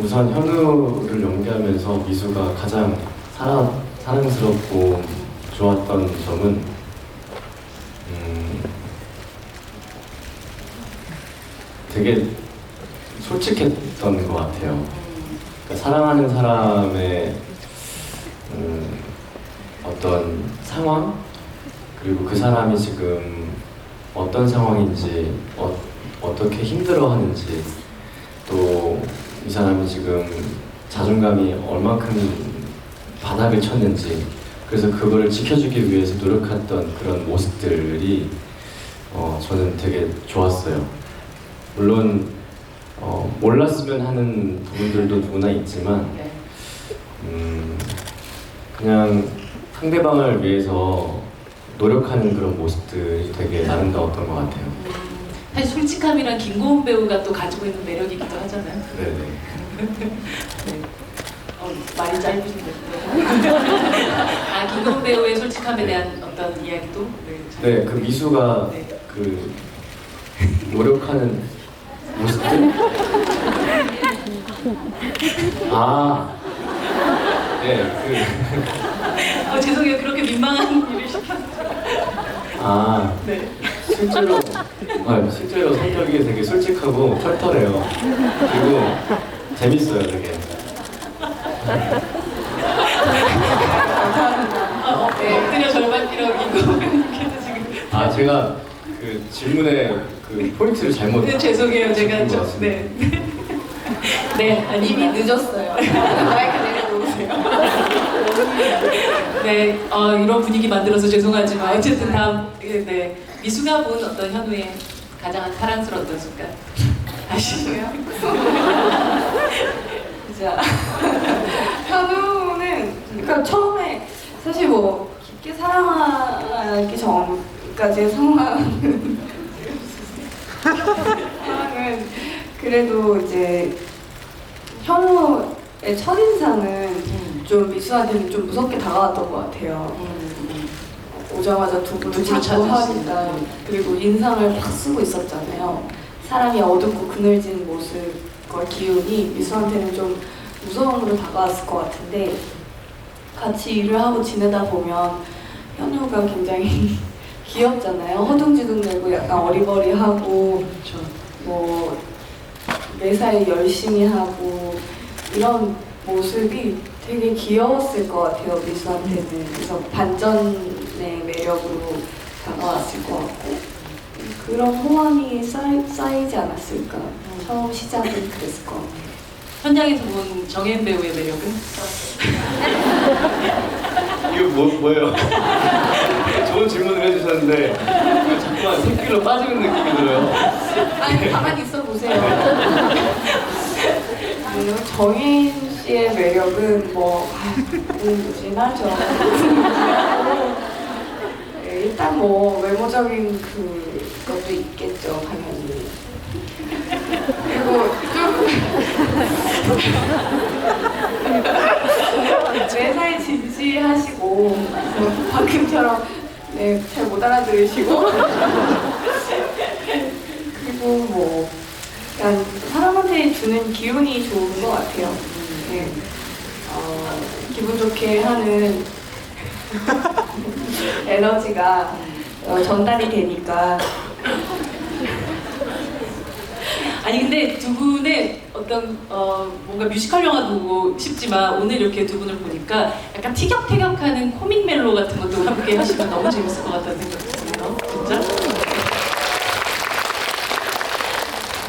우선 현우를 연기하면서 미수가 가장 사랑, 사랑스럽고 좋았던 점은 음, 되게 솔직했던 것 같아요. 그러니까 사랑하는 사람의 음, 어떤 상황 그리고 그 사람이 지금 어떤 상황인지 어, 어떻게 힘들어하는지 또 이 사람이 지금 자존감이 얼만큼 바닥을 쳤는지 그래서 그거를 지켜주기 위해서 노력했던 그런 모습들이 어, 저는 되게 좋았어요. 물론 어, 몰랐으면 하는 부분들도 누구나 있지만 네. 음, 그냥 상대방을 위해서 노력하는 그런 모습들이 되게 아름다웠던 것 같아요. 음, 사실 솔직함이란 김고은 배우가 또 가지고 있는 매력이기도 하잖아요. 네네. 네. 어, 말이 짧으신데. 아, 김고은 배우의 솔직함에 대한 어떤 이야기도? 네. 네, 그 미수가 네. 그 노력하는 모습들? 아, 네, 그, 어, 죄송해요. 그렇게 민망한 일을 시켰 아, 네. 실제로, 아, 실제로 성격이 되게 솔직하고 털털해요. 그리고 재밌어요, 되게. 어, 어, 엎드려 절반 지금. 아, 제가 그 질문에 그 포인트를 잘못. 네, 죄송해요. 제가 좀. 네. 네, 아니, 이미 늦었어요. 마이크 내려놓으세요. 네, 어, 이런 분위기 만들어서 죄송하지만 어쨌든 다음 예, 네 미수가 본 어떤 현우의 가장 사랑스러웠던 순간 아시고요? 자, 현우는 그러니까 처음에 사실 뭐 깊게 사랑하기 전까지의 상황은 상황은 그래도 이제 현우의 첫인상은 좀 미수한테는 좀 무섭게 다가왔던 것 같아요. 오자마자 두 분을 누구를 찾고. 하니까 그리고 인상을 팍 쓰고 있었잖아요. 사람이 어둡고 그늘진 모습, 그 기운이 미수한테는 좀 무서움으로 다가왔을 것 같은데 같이 일을 하고 지내다 보면 현우가 굉장히 귀엽잖아요. 허둥지둥대고 약간 어리버리하고. 뭐 매사에 열심히 하고 이런 모습이 되게 귀여웠을 것 같아요 미수한테는. 그래서 반전의 매력으로 다가왔을 것 같고. 그런 호감이 쌓이, 쌓이지 않았을까. 처음 시작은 그랬을 것 같아요. 현장에서 본 정혜인 배우의 매력은? 이거 뭐, 뭐예요? 좋은 질문을 해주셨는데 이거 자꾸만 새끼로 빠지는 느낌이 들어요. 아니 가만히 있어 보세요 음, 정인 씨의 매력은 뭐 아, 무진하죠 네, 일단 뭐 외모적인 그 것도 있겠죠 당연히. 그리고 좀 매사에 진지하시고 그래서 방금처럼 네, 잘 못 알아들으시고. 그리고 뭐 사람한테 주는 기운이 좋은 것 같아요. 네. 어, 기분 좋게 하는 에너지가 어, 전달이 되니까 아니 근데 두 분의 어떤 어, 뭔가 뮤지컬 영화도 보고 싶지만 오늘 이렇게 두 분을 보니까 약간 티격태격하는 코믹 멜로 같은 것도 함께 하시면 너무 재밌을 것 같다는 생각이